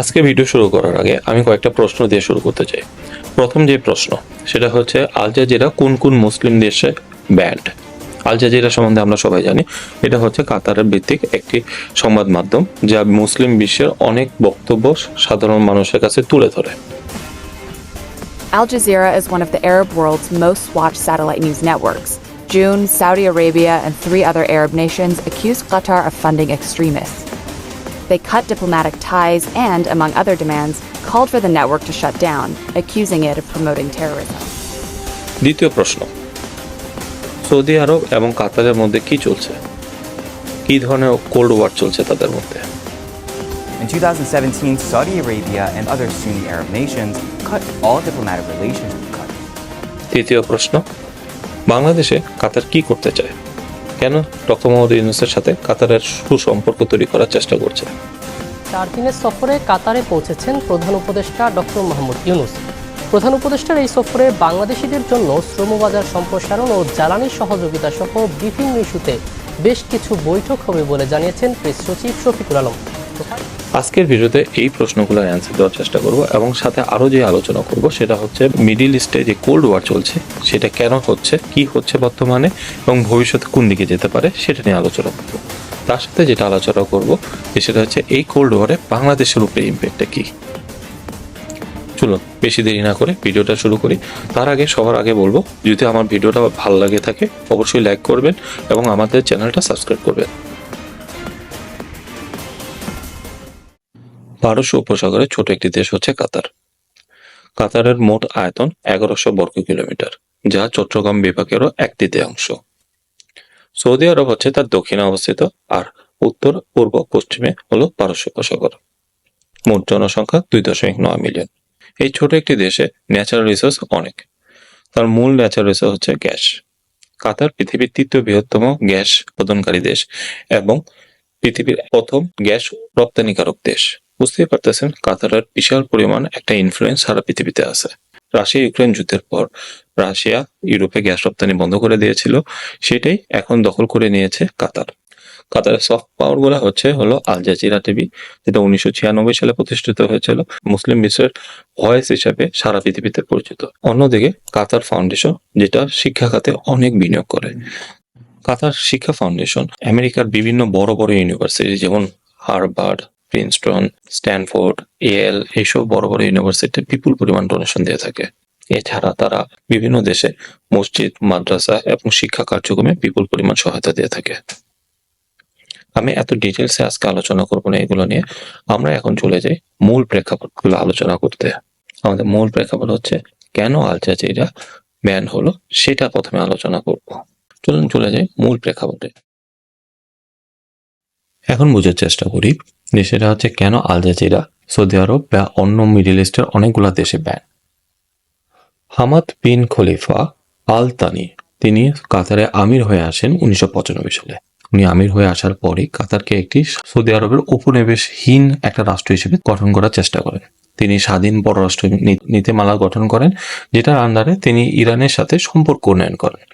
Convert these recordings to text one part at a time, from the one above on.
আজকে ভিডিও শুরু করার আগে আমি কয়েকটা প্রশ্ন দিয়ে শুরু করতে চাই প্রথম যে প্রশ্ন সেটা হচ্ছে আল জাজিরা কোন কোন মুসলিম দেশে ব্যান্ড আল জাজিরা সম্বন্ধে আমরা সবাই জানি এটা হচ্ছে কাতারের ভিত্তিক একটি সংবাদ মাধ্যম যা মুসলিম বিশ্বের অনেক বক্তব্য সাধারণ মানুষের কাছে তুলে ধরে Al Jazeera is one of the Arab world's most watched satellite news networks. June, Saudi Arabia and three other Arab nations accused Qatar of funding extremists. They cut diplomatic ties and, among other demands, called for the network to shut down, accusing it of promoting terrorism. দ্বিতীয় প্রশ্ন Saudi আরব এবং কাতারের মধ্যে কি চলছে কি ধরনের cold war চলছে তাদের মধ্যে In 2017, Saudi Arabia and other Sunni Arab nations cut all diplomatic relations with Qatar. তৃতীয় প্রশ্ন বাংলাদেশে কাতার কি করতে চায় কেন? ডক্টর মোহাম্মদ ইউনুসের সাথে কাতারের সুসম্পর্ক তৈরি করার চেষ্টা করছে। চার দিনের সফরে কাতারে পৌঁছেছেন প্রধান উপদেষ্টা ডক্টর মাহমুদ ইউনুস। প্রধান উপদেষ্টার এই সফরে বাংলাদেশিদের জন্য শ্রমবাজার সম্প্রসারণ ও জ্বালানি সহযোগিতা সহ বিভিন্ন ইস্যুতে বেশ কিছু বৈঠক হবে বলে জানিয়েছেন প্রেস সচিব শফিকুল আলম। আজকের ভিডিওতে এই প্রশ্নগুলোর অ্যান্সার দেওয়ার চেষ্টা করব এবং সাথে আরও যে আলোচনা করব সেটা হচ্ছে মিডিল ইস্টে যে কোল্ড ওয়ার চলছে, সেটা কেন হচ্ছে, কি হচ্ছে বর্তমানে এবং ভবিষ্যতে কোন দিকে যেতে পারে সেটা নিয়ে আলোচনা করব। তার সাথে যেটা আলোচনা করব সেটা হচ্ছে এই কোল্ড ওয়ারে বাংলাদেশের উপরে ইম্প্যাক্টটা কী? চলুন, বেশি দেরি না করে ভিডিওটা শুরু করি। তার আগে, সবার আগে বলব, যদি আমার ভিডিওটা ভালো লাগে থাকে, অবশ্যই লাইক করবেন এবং আমাদের চ্যানেলটা সাবস্ক্রাইব করবেন। পারস্য উপসাগরের ছোট একটি দেশ হচ্ছে কাতার। কাতারের মোট আয়তন এগারোশো বর্গ কিলোমিটার, যা চট্টগ্রাম বিভাগেরও এক তৃতীয়াংশ সৌদি আরব হচ্ছে তার দক্ষিণে অবস্থিত আর উত্তর, পূর্ব, পশ্চিমে হলো পারস্য উপসাগর। মোট জনসংখ্যা দুই দশমিক নয় মিলিয়ন। এই ছোট একটি দেশে ন্যাচারাল রিসোর্স অনেক। তার মূল ন্যাচারাল রিসোর্স হচ্ছে গ্যাস। কাতার পৃথিবীর তৃতীয় বৃহত্তম গ্যাস উৎপাদনকারী দেশ এবং পৃথিবীর প্রথম গ্যাস রপ্তানিকারক দেশ। বুঝতেই পারতেছেন, কাতারের বিশাল পরিমাণ একটা ইনফ্লুয়েন্স সারা পৃথিবীতে আছে। রাশিয়া ইউক্রেন যুদ্ধের পর রাশিয়া ইউরোপে গ্যাস রপ্তানি বন্ধ করে দিয়েছিল, সেটাই এখন দখল করে নিয়েছে কাতার। কাতারের সফট পাওয়ারগুলা হচ্ছে, হলো আল জাজিরা টিভি, যেটা উনিশশো ছিয়ানব্বই সালে প্রতিষ্ঠিত হয়েছিল, মুসলিম বিশ্বের ভয়েস হিসাবে সারা পৃথিবীতে পরিচিত। অন্যদিকে কাতার ফাউন্ডেশন যেটা শিক্ষা খাতে অনেক বিনিয়োগ করে। কাতার শিক্ষা ফাউন্ডেশন আমেরিকার বিভিন্ন বড় বড় ইউনিভার্সিটি যেমন হার্ভার্ড প্রিন্সটন স্ট্যানফোর্ড এল এইসব বড় বড় ইউনিভার্সিটি বিপুল পরিমাণ ডোনেশন দিয়ে থাকে। এছাড়া তারা বিভিন্ন দেশে মসজিদ, মাদ্রাসা এবং শিক্ষা কার্যক্রমে বিপুল পরিমাণ সহায়তা দিয়ে থাকে। আমি এত ডিটেলসে আজকে আলোচনা করব না এগুলো নিয়ে। আমরা এখন চলে যাই মূল প্রেক্ষাপটগুলো আলোচনা করতে। আমাদের মূল প্রেক্ষাপট হচ্ছে, কেন আল ব্যান হলো, সেটা প্রথমে আলোচনা করব। চলুন চলে যাই মূল প্রেক্ষাপটে। এখন বোঝার চেষ্টা করি যে সেটা হচ্ছে কেন আল জাজিরা, সৌদি আরব বা অন্য মিডিল ইস্টের অনেকগুলো দেশে ব্যান। হামাদ বিন খলিফা আল তানি তিনি কাতারে আমির হয়ে আসেন উনিশশো পঁচানব্বই সালে। উনি আমির হয়ে আসার পরে কাতারকে একটি সৌদি আরবের উপনিবেশহীন একটা রাষ্ট্র হিসেবে গঠন করার চেষ্টা করেন। তিনি স্বাধীন পররাষ্ট্র নীতিমালা গঠন করেন, যেটার আন্ডারে তিনি ইরানের সাথে সম্পর্ক উন্নয়ন করেন।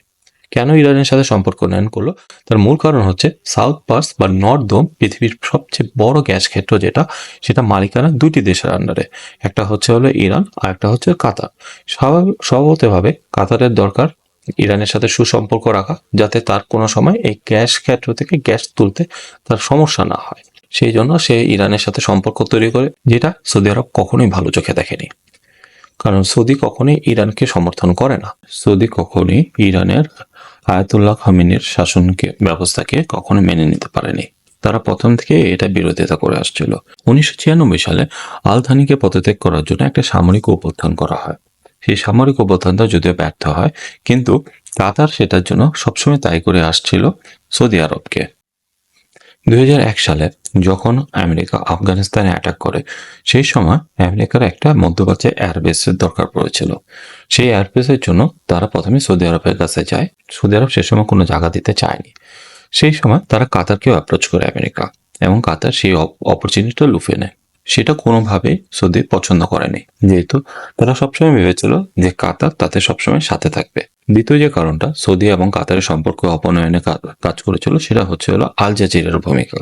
কেন ইরানের সাথে সম্পর্ক উন্নয়ন করল? তার মূল কারণ হচ্ছে সাউথ পার্স বা নর্থ দোম পৃথিবীর সবচেয়ে বড় গ্যাস ক্ষেত্র যেটা, সেটা মালিকানা দুইটি দেশের আন্ডারে একটা হচ্ছে হলো ইরান আর একটা হচ্ছে কাতার। স্বভাবতভাবে কাতারের দরকার ইরানের সাথে সুসম্পর্ক রাখা, যাতে তার কোনো সময় এই গ্যাস ক্ষেত্র থেকে গ্যাস তুলতে তার সমস্যা না হয়। সেই জন্য সে ইরানের সাথে সম্পর্ক তৈরি করে, যেটা সৌদি আরব কখনোই ভালো চোখে দেখেনি। কারণ সৌদি কখনোই ইরানকে সমর্থন করে না। সৌদি কখনোই ইরানের আয়াতুল্লাহ খামিনের শাসনকে, ব্যবস্থাকে কখনো মেনে নিতে পারেনি। তারা প্রথম থেকে এটা বিরোধিতা করে আসছিল। উনিশশো ছিয়ানব্বই সালে আলথানিকে পদত্যাগ করার জন্য একটা সামরিক অভ্যুত্থান করা হয়। সেই সামরিক অভ্যুত্থানটা যদিও ব্যর্থ হয়, কিন্তু কাতার সেটার জন্য সবসময় তাই করে আসছিল সৌদি আরবকে। দুই হাজার এক সালে যখন আমেরিকা আফগানিস্তানে অ্যাটাক করে, সেই সময় আমেরিকার একটা মধ্যপ্রাচ্যে এয়ারবেসের দরকার পড়েছিল। সেই এয়ারবেসের জন্য তারা প্রথমে সৌদি আরবের কাছে যায়। সৌদি আরব সে সময় কোনো জায়গা দিতে চায়নি। সেই সময় তারা কাতারকেও অ্যাপ্রোচ করে আমেরিকা এবং কাতার সেই অপরচুনিটিটা লুফে নেয়। সেটা কোনোভাবেই সৌদি পছন্দ করেনি। যেহেতু তারা সবসময় ভেবেছিল যে কাতার তাতে সবসময় সাথে থাকবে। দ্বিতীয় যে কারণটা সৌদি এবং কাতারের সম্পর্ক অপনয়নে কাজ করেছিল, সেটা হচ্ছে হলো আল জাজিরার ভূমিকা।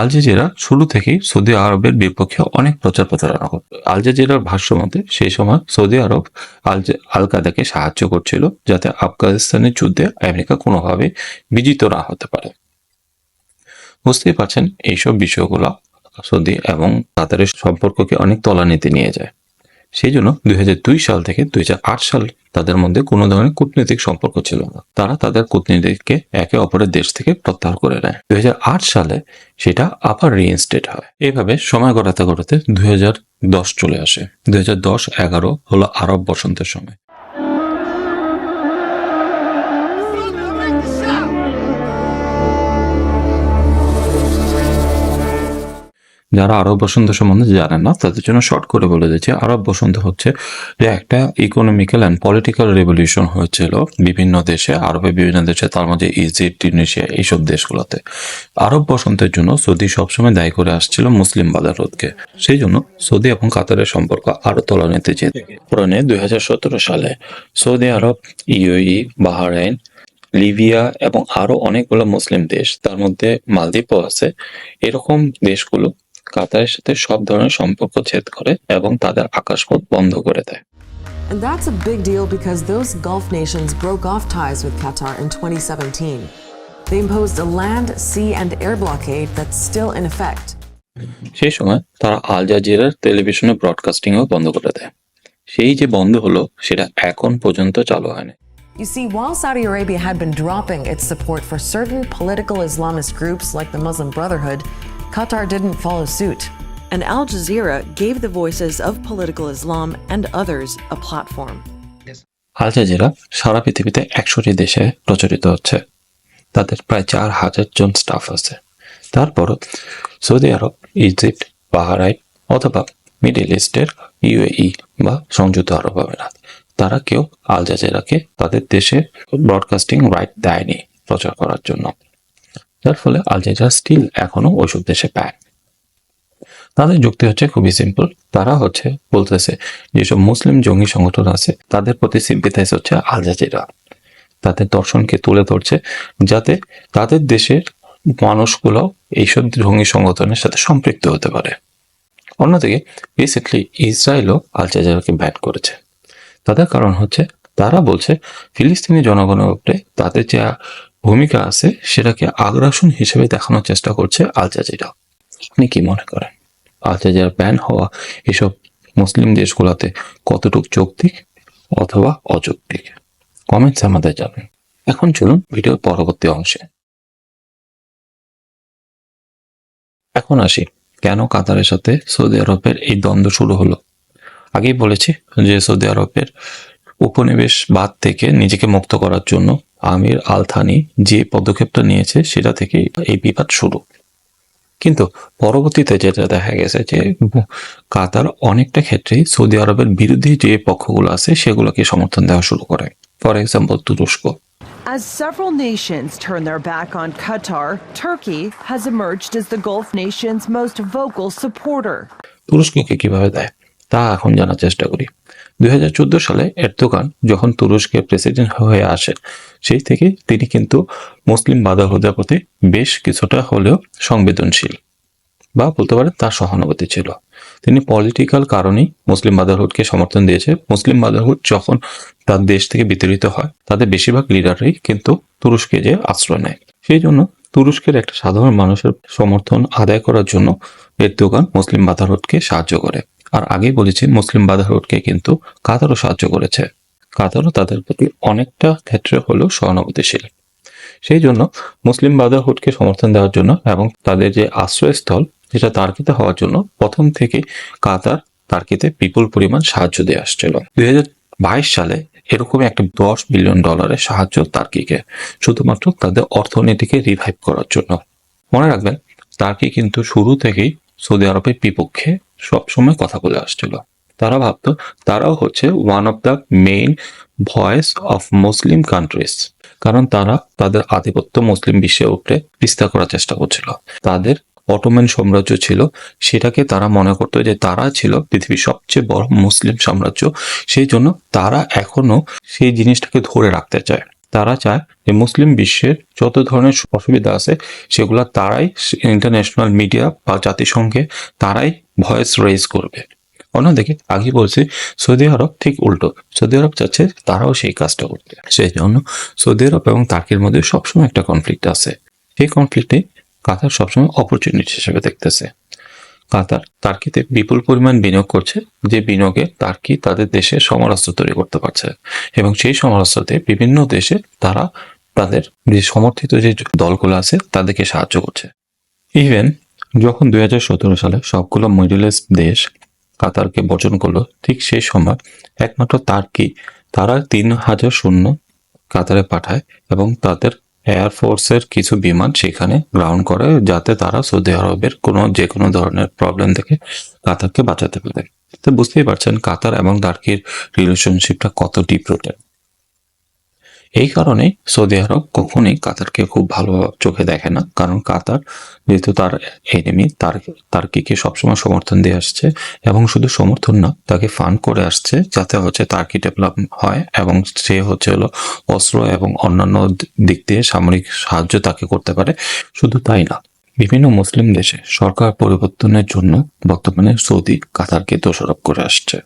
আল জাজিরা শুরু থেকেই সৌদি আরবের বিপক্ষে অনেক প্রচার প্রচারণা করত। আল জাজিরার ভাষ্য মতে, সেই সময় সৌদি আরব আল আল কাদাকে সাহায্য করছিল যাতে আফগানিস্তানের যুদ্ধে আমেরিকা কোনোভাবে বিজিত না হতে পারে। বুঝতেই পারছেন, এইসব বিষয়গুলো সৌদি এবং কাতারের সম্পর্ককে অনেক তলানিতে নিয়ে যায়। সেই জন্য দুই হাজার দুই সাল থেকে দুই হাজার আট সাল তাদের মধ্যে কোনো ধরনের কূটনৈতিক সম্পর্ক ছিল না। তারা তাদের কূটনীতিককে একে অপরের দেশ থেকে প্রত্যাহার করে নেয়। দুই হাজার আট সালে সেটা আবার রিইনস্টেট হয়। এভাবে সময় গড়াতে গড়াতে দুই হাজার দশ চলে আসে। দুই দশ এগারো হলো আরব বসন্তের সময়। যারা আরব বসন্ত সম্বন্ধে জানেন না, তাদের জন্য শর্ট করে বলে দিচ্ছি। আরব বসন্ত হচ্ছে যে একটা ইকোনমিক্যাল অ্যান্ড পলিটিক্যাল রেভলিউশন হয়েছিল বিভিন্ন দেশে আরবের বিভিন্ন দেশে, তার মধ্যে ইজিপ্ট টিউনিশিয়া এইসব দেশগুলোতে। আরব বসন্তের জন্য সৌদি সবসময় দায়ী করে আসছিল মুসলিম বাজারোধকে সেই জন্য সৌদি এবং কাতারের সম্পর্ক আরও তলানিতে যেতে পুরানে দুই সালে Saudi Arab UAE Bahrain, Libya এবং আরও অনেকগুলো মুসলিম দেশ, তার মধ্যে মালদ্বীপও আছে। এরকম দেশগুলো কাতারের সাথে সব ধরনের সম্পর্ক ছেদ করে এবং তাদের আকাশপথ বন্ধ করে দেয় And that's a big deal because those Gulf nations broke off ties with Qatar in 2017. They imposed a land, sea, and air blockade that's still in effect. সেই সময় তারা আল জাজিরার টেলিভিশনে ব্রডকাস্টিংও বন্ধ করে দেয় সেই যে বন্ধ হলো সেটা এখন পর্যন্ত চালু হয়নি You see, while Saudi Arabia had been dropping its support for certain political Islamist groups like the Muslim Brotherhood, Qatar didn't follow suit. And Al Jazeera gave the voices of political Islam and others a platform. Al Jazeera সারা পৃথিবীতে একশোটি দেশে প্রচারিত হচ্ছে তাদের প্রায় চার হাজার জন staff আছে তারপরও সৌদি আরব, ইজিপ্ট, বাহারাইন অথবা মিডল ইস্টের ইউএই বা সংযুক্ত আরব আমিরাত, তারা কেউ আল জাজিরাকে তাদের দেশে ব্রডকাস্টিং রাইট দেয়নি প্রচার করার জন্য যার ফলে আল জাজিরা স্টিল এখনও ওইসব দেশে ব্যান তাদের যুক্তি হচ্ছে খুবই সিম্পল তারা হচ্ছে বলতেছে, যেসব মুসলিম জঙ্গি সংগঠন আছে, তাদের প্রতি সিম্পিথাইজ হচ্ছে আল তাদের দর্শনকে তুলে ধরছে যাতে তাদের দেশের মানুষগুলো এইসব জঙ্গি সংগঠনের সাথে সম্পৃক্ত হতে পারে। অন্যদিকে রিসেন্টলি ইসরায়েলও আল ব্যান করেছে। তাদের কারণ হচ্ছে, তারা বলছে, ফিলিস্তিনি জনগণের উপরে তাদের যে ভূমিকা আছে, সেটাকে আগ্রাসন হিসেবে দেখানোর চেষ্টা করছে আল জাজিরা। আপনি কি মনে করেন? আল জাজিরা ব্যান হওয়া এসব মুসলিম দেশগুলোতে কতটুক যৌক্তিক অথবা অযৌক্তিক? কমেন্টস আমাদের জানান। এখন চলুন ভিডিওর পরবর্তী অংশে। এখন আসি, কেন কাতারের সাথে সৌদি আরবের এই দ্বন্দ্ব শুরু হলো? আগেই বলেছি যে সৌদি আরবের উপনিবেশবাদ থেকে নিজেকে মুক্ত করার জন্য আমির আল থানি যে পদক্ষেপটা নিয়েছে সেটা থেকে এই বিবাদ শুরু। কিন্তু পরবর্তীতে যেটা দেখা গেছে যে কাতার অনেকটা ক্ষেত্রেই সৌদি আরবের বিরোধী যে পক্ষগুলো আছে সেগুলোকে সমর্থন দেওয়া শুরু করে। ফর এক্সাম্পল তুরস্ক। As several nations turn their back on Qatar, Turkey has emerged as the Gulf nation's most vocal supporter. তুরস্ককে কীভাবে দেয় তা এখন জানার চেষ্টা করি। দুই হাজার চোদ্দ সালে এরদোগান যখন তুরস্কের প্রেসিডেন্ট হয়ে আসেন সেই থেকে তিনি কিন্তু মুসলিম বাধাহদের প্রতি বেশ কিছুটা হলেও সংবেদনশীল বা বলতে পারেন তার সহানুভূতি ছিল। তিনি পলিটিক্যাল কারণেই মুসলিম বাদারহুডকে সমর্থন দিয়েছে। মুসলিম বাদারহুড যখন তার দেশ থেকে বিতাড়িত হয়, তাদের বেশিরভাগ লিডারই কিন্তু তুরস্কে যে আশ্রয় নেয়। সেই জন্য তুরস্কের একটা সাধারণ মানুষের সমর্থন আদায় করার জন্য এরদোগান মুসলিম বাধারহুডকে সাহায্য করে। আর আগেই বলেছি, মুসলিম বাধারহুডকে কিন্তু কাতারও সাহায্য করেছে। কাতারও তাদের প্রতি অনেকটা ক্ষেত্রে হলেও সহানুভূতিশীল। সেই জন্য মুসলিম ব্রাদারহুডকে সমর্থন দেওয়ার জন্য এবং তাদের যে আশ্রয়স্থল, যেটা তার্কিতে হওয়ার জন্য প্রথম থেকে কাতার তার্কিতে বিপুল পরিমাণ সাহায্য দিয়ে আসছিল। দুই সালে এরকমই একটা দশ বিলিয়ন ডলারের সাহায্য তার্কিকে, শুধুমাত্র তাদের অর্থনীতিকে রিভাইভ করার জন্য। মনে রাখবেন তার্কি কিন্তু শুরু থেকেই সৌদি আরবের বিপক্ষে সবসময় কথা বলে আসছিল। তারা ভাবতো তারাও হচ্ছে one of the main voice of Muslim countries কারণ তারা তাদের আধিপত্য মুসলিম বিশ্বের উপরে বিস্তার করার চেষ্টা করছিল। তাদের অটোম্যান সাম্রাজ্য ছিল, সেটাকে তারা মনে করতো যে তারা ছিল পৃথিবীর সবচেয়ে বড় মুসলিম সাম্রাজ্য, সেই জন্য তারা এখনও সেই জিনিসটাকে ধরে রাখতে চায়। তারা চায় যে মুসলিম বিশ্বের যত ধরনের অসুবিধা আছে, সেগুলো তারাই ইন্টারন্যাশনাল মিডিয়া বা জাতিসংঘে তারাই ভয়েস রেজ করবে। অন্যদিকে আগে বলছি, সৌদি আরব ঠিক উল্টো। সৌদি আরব চাচ্ছে তারাও সেই কাজটা করতে। সেই জন্য সৌদি আরব এবং তার্কির মধ্যে সবসময় একটা কনফ্লিক্ট আছে। সেই কনফ্লিক্টে কাতার সবসময় অপরচুনিটি হিসেবে দেখতেছে। কাতার। তার্কিতে বিপুল পরিমাণ বিনিয়োগ করছে। যে বিনিয়োগে তার্কি তাদের দেশে সমরাস্ত্র তৈরি করতে পারছে এবং সেই সমরাস্ত্রতে বিভিন্ন দেশে তারা তাদের যে সমর্থিত যে দলগুলো আছে, তাদেরকে সাহায্য করছে। ইভেন যখন দুই হাজার সতেরো সালে সবগুলো মিডল ইস্ট দেশ কাতারকে বর্জন করল, ঠিক সেই সময় একমাত্র তার্কি তারা তিন হাজার শূন্য কাতারে পাঠায় এবং তাদের এয়ারফোর্সের কিছু বিমান সেখানে গ্রাউন্ড করে যাতে তারা সৌদি আরবের কোনো যে কোনো ধরনের প্রবলেম থেকে কাতারকে বাঁচাতে পারে। তো বুঝতেই পারছেন কাতার এবং টার্কির রিলেশনশিপটা কত ডিপ এই কারণে সৌদি আরব কখনোই কাতারকে খুব ভালো চোখে দেখে না। কারণ কাতার যেহেতু তার এনিমি তার, তার্কিকে সবসময় সমর্থন দিয়ে আসছে এবং শুধু সমর্থন না, তাকে ফান্ড করে আসছে যাতে হচ্ছে তার্কি ডেভেলপ হয় এবং সে হচ্ছে হলো অস্ত্র এবং অন্যান্য দিক দিয়ে সামরিক সাহায্য তাকে করতে পারে। শুধু তাই না, বিভিন্ন মুসলিম দেশে সরকার পরিবর্তনের জন্য বর্তমানে সৌদি কাতারকে দোষারোপ করে আসছে।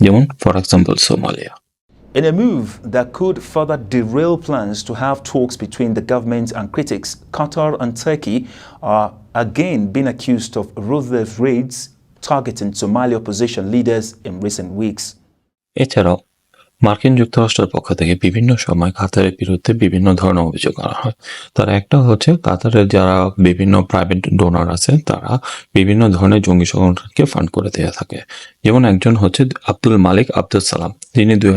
যেমন for example Somalia. in a move that could further derail plans to have talks between the government and critics, Qatar and Turkey are again being accused of ruthless raids targeting Somali opposition leaders in recent weeks. Etero মার্কিন যুক্তরাষ্ট্রের পক্ষ থেকে বিভিন্ন সময় কাতারের বিরুদ্ধে বিভিন্ন ধরনের অভিযোগ করা হয়। তার একটা হচ্ছে কাতারের যারা বিভিন্ন প্রাইভেট ডোনার আছে, তারা বিভিন্ন ধরনের জঙ্গি সংগঠনকে ফান্ড করে দেওয়া থাকে। যেমন একজন হচ্ছে আব্দুল মালিক আব্দুল সালাম, যিনি দুই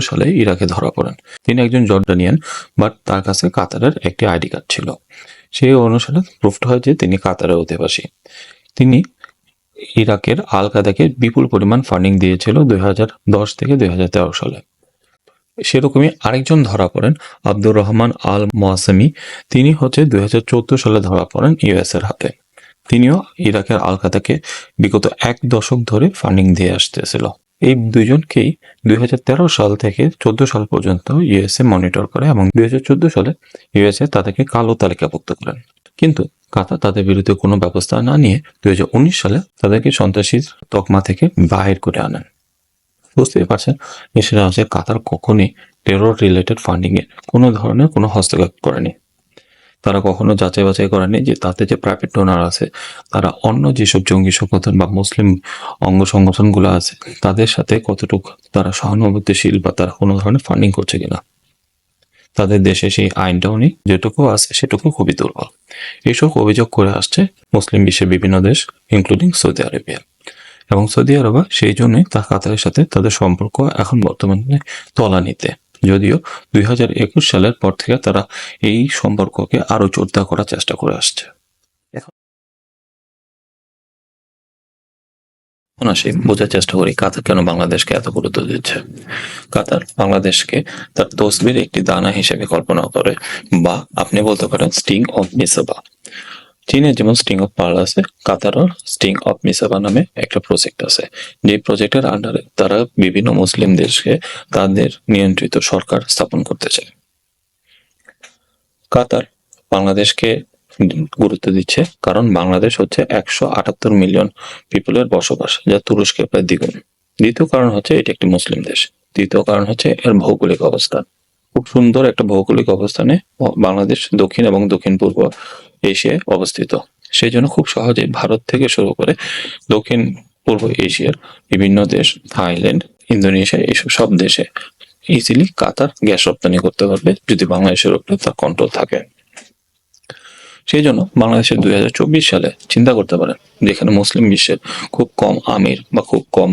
সালে ইরাকে ধরা পড়েন। তিনি একজন জর্ডানিয়ান, বাট তার কাছে কাতারের একটি আইডি কার্ড ছিল। সেই অনুসারে প্রুফড হয় যে তিনি কাতারের অধিবাসী। তিনি ইরাকের আল কাদাকে বিপুল পরিমাণ ফান্ডিং দিয়েছিল দুই হাজার দশ থেকে দুই হাজার তেরো সালে। সেরকমই আরেকজন ধরা পড়েন আব্দুর রহমান আল মোয়াসেমি তিনি হচ্ছে দুই হাজার চোদ্দ সালে ধরা পড়েন ইউএস এর হাতে। তিনিও ইরাকের আল কাদাকে বিগত এক দশক ধরে ফান্ডিং দিয়ে আসতেছিল। এই দুজনকেই দুই সাল থেকে চোদ্দ সাল পর্যন্ত ইউএসএ মনিটর করে এবং দুই হাজার চোদ্দ সালে ইউএসএ তাদেরকে কালো তালিকাভুক্ত করেন। কিন্তু কাতার তাদের বিরুদ্ধে কোনো ব্যবস্থা না নিয়ে দুই হাজার উনিশ সালে তাদেরকে সন্ত্রাসীর তকমা থেকে বাহির করে আনেন। বুঝতেই পারছেন এছাড়া হচ্ছে কাতার কখনই টেরর রিলেটেড ফান্ডিং এ কোনো ধরনের কোনো হস্তক্ষেপ করেনি। তারা কখনো যাচাই বাছাই করেনি যে তাতে যে প্রাইভেট ডোনার আছে, তারা অন্য যেসব জঙ্গি সংগঠন বা মুসলিম অঙ্গ সংগঠনগুলো আছে, তাদের সাথে কতটুকু তারা সহানুভূতিশীল বা তারা কোনো ধরনের ফান্ডিং করছে কিনা। তাদের দেশে সেই আইনটাও নেই, যেটুকু আছে সেটুকু খুবই দুর্বল। এইসব অভিযোগ করে আসছে মুসলিম বিশ্বের বিভিন্ন দেশ ইনক্লুডিং সৌদি আরবিয়া এবং সৌদি আরবা সেই জন্যই তা কাতারের সাথে তাদের সম্পর্ক এখন বর্তমানে তলানিতে। যদিও দুই হাজার একুশ সালের পর থেকে তারা এই সম্পর্ককে আরও জোরদার করার চেষ্টা করে আসছে। আসি, বোঝার চেষ্টা করি কাতার কেন বাংলাদেশকে এত গুরুত্ব দিচ্ছে। কাতার বাংলাদেশকে তার তসবির একটি দানা হিসেবে কল্পনা করে বা আপনি বলতে পারেন স্টিং অফ মিসাবা। চীনে যেমন স্টিং অফ পার্ল আছে, কাতারও স্টিং অফ মিসাবা নামে একটা প্রজেক্ট আছে। যে প্রজেক্টের আন্ডারে তারা বিভিন্ন মুসলিম দেশকে তাদের নিয়ন্ত্রিত সরকার স্থাপন করতে চায়। কাতার বাংলাদেশকে গুরুত্ব দিচ্ছে, কারণ বাংলাদেশ হচ্ছে একশো আটাত্তর মিলিয়ন পিপলের বসবাস, যা তুরস্কের প্রায় দ্বিগুণ। দ্বিতীয় কারণ হচ্ছে এটি একটি মুসলিম দেশ। তৃতীয় কারণ হচ্ছে এর ভৌগোলিক অবস্থান। খুব সুন্দর একটা ভৌগোলিক অবস্থানে বাংলাদেশ দক্ষিণ এবং দক্ষিণ পূর্ব এশিয়ায় অবস্থিত। সেই জন্য খুব সহজে ভারত থেকে শুরু করে দক্ষিণ পূর্ব এশিয়ার বিভিন্ন দেশ, থাইল্যান্ড, ইন্দোনেশিয়া, এইসব সব দেশে ইজিলি কাতার গ্যাস রপ্তানি করতে পারবে। যদি বাংলাদেশের উপরে তার কন্ট্রোল থাকে। সেই জন্য বাংলাদেশের দুই হাজার চব্বিশ সালে চিন্তা করতে পারেন যেখানে মুসলিম বিশ্বের খুব কম আমির বা খুব কম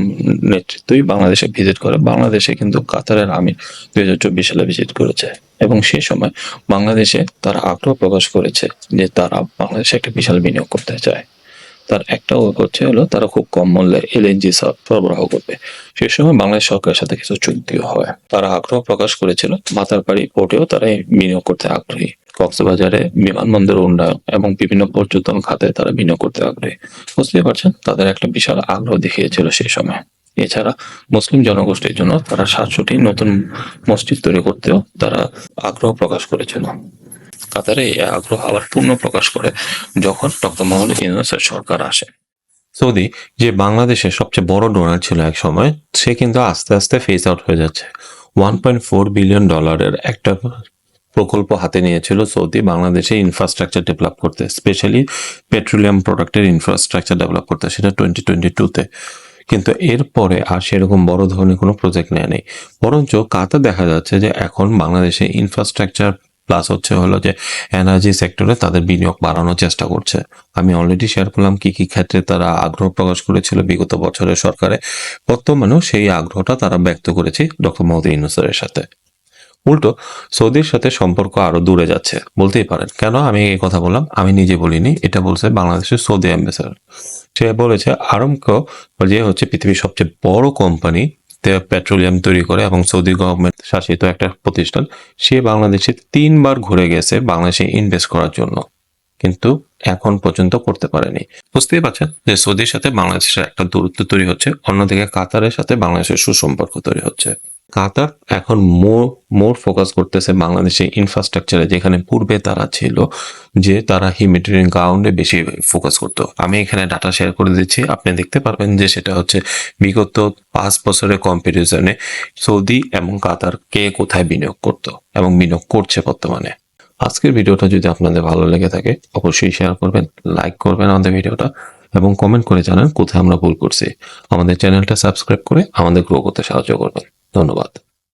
নেতৃত্বই বাংলাদেশে ভিজিট করে। বাংলাদেশে কিন্তু কাতারের আমির দুই হাজার চব্বিশ সালে ভিজিট করেছে এবং সে সময় বাংলাদেশে তারা আগ্রহ প্রকাশ করেছে যে তারা বাংলাদেশে একটা বিশাল বিনিয়োগ করতে চায়। তার একটা হচ্ছে হলো তারা খুব কম মূল্যে এলএনজি সরবরাহ করবে। সেই সময় বাংলাদেশ সরকারের সাথে কিছু চুক্তিও হয়। তারা আগ্রহ প্রকাশ করেছিল মাতারবাড়ি পোর্টেও তারা বিনিয়োগ করতে আগ্রহী। কক্সবাজারে বিমানবন্দর উন্নয়ন এবং বিভিন্ন পর্যটন খাতে তারা বিনিয়োগ করতে আগ্রহী। বুঝতে পারছেন? তাদের একটা বিশাল আগ্রহ দেখিয়েছিল সেই সময়। এছাড়া মুসলিম জনগোষ্ঠীর জন্য তারা সাতশোটি নতুন মসজিদ তৈরি করতেও তারা আগ্রহ প্রকাশ করেছিল। কাতারে এই আগ্রহ আবার পূর্ণ প্রকাশ করে যখন ডক্টর মোহাম্মদ ইউনুসের সরকার আসে। সৌদি, যে বাংলাদেশের সবচেয়ে বড় ডোনার ছিল এক সময়, সে কিন্তু আস্তে আস্তে ফেস আউট হয়ে যাচ্ছে। ওয়ান পয়েন্ট ফোর বিলিয়ন ডলারের একটা প্রকল্প হাতে নিয়েছিল সৌদি, বাংলাদেশে ইনফ্রাস্ট্রাকচার ডেভেলপ করতে স্পেশালি পেট্রোলিয়াম প্রোডাক্টের ইনফ্রাস্ট্রাকচার ডেভেলপ করতে, সেটা টোয়েন্টি টোয়েন্টি টুতে কিন্তু এরপরে আর সেরকম বড় ধরনের কোনো প্রজেক্ট নেয় নেই। বরঞ্চ কাতা দেখা যাচ্ছে যে এখন বাংলাদেশে ইনফ্রাস্ট্রাকচার প্লাস হচ্ছে হলো যে এনার্জি সেক্টরে তাদের বিনিয়োগ বাড়ানোর চেষ্টা করছে। আমি অলরেডি শেয়ার করলাম কি কি ক্ষেত্রে তারা আগ্রহ প্রকাশ করেছিল বিগত বছরের সরকারে। বর্তমানেও সেই আগ্রহটা তারা ব্যক্ত করেছে ডক্টর মোহাম্মদ ইউনুসের সাথে। উল্টো, সৌদির সাথে সম্পর্ক আরও দূরে যাচ্ছে। বলতেই পারেন, কেন আমি এই কথা বললাম? আমি নিজে বলিনি, এটা বলছে বাংলাদেশের সৌদি অ্যাম্বাসেডর সে বলেছে, আরমকো যে হচ্ছে পৃথিবীর সবচেয়ে বড় কোম্পানি পেট্রোলিয়াম তৈরি করে এবং সৌদি গভর্নমেন্ট শাসিত একটা প্রতিষ্ঠান, সে বাংলাদেশে তিনবার ঘুরে গেছে বাংলাদেশে ইনভেস্ট করার জন্য। কিন্তু এখন পর্যন্ত করতে পারেনি। বুঝতেই পারছেন যে সৌদির সাথে বাংলাদেশের একটা দূরত্ব তৈরি হচ্ছে, অন্যদিকে কাতারের সাথে বাংলাদেশের সুসম্পর্ক তৈরি হচ্ছে। কাতার এখন মোর মোর ফোকাস করতেছে বাংলাদেশের ইনফ্রাস্ট্রাকচারে যেখানে পূর্বে তারা ছিল, যে তারা হিউম্যানিটেরিয়ান গ্রাউন্ডে বেশি ফোকাস করতো। আমি এখানে ডাটা শেয়ার করে দিচ্ছি, আপনি দেখতে পারবেন যে সেটা হচ্ছে বিগত পাঁচ বছরের কম্পারিজনে সৌদি এবং কাতার কে কোথায় বিনিয়োগ করতো এবং বিনিয়োগ করছে বর্তমানে। আজকের ভিডিওটা যদি আপনাদের ভালো লেগে থাকে, অবশ্যই শেয়ার করবেন লাইক করবেন আমাদের ভিডিওটা এবং কমেন্ট করে জানান কোথায় আমরা ভুল করছি। আমাদের চ্যানেলটা সাবস্ক্রাইব করে আমাদের গ্রো করতে সাহায্য করবেন। ধন্যবাদ।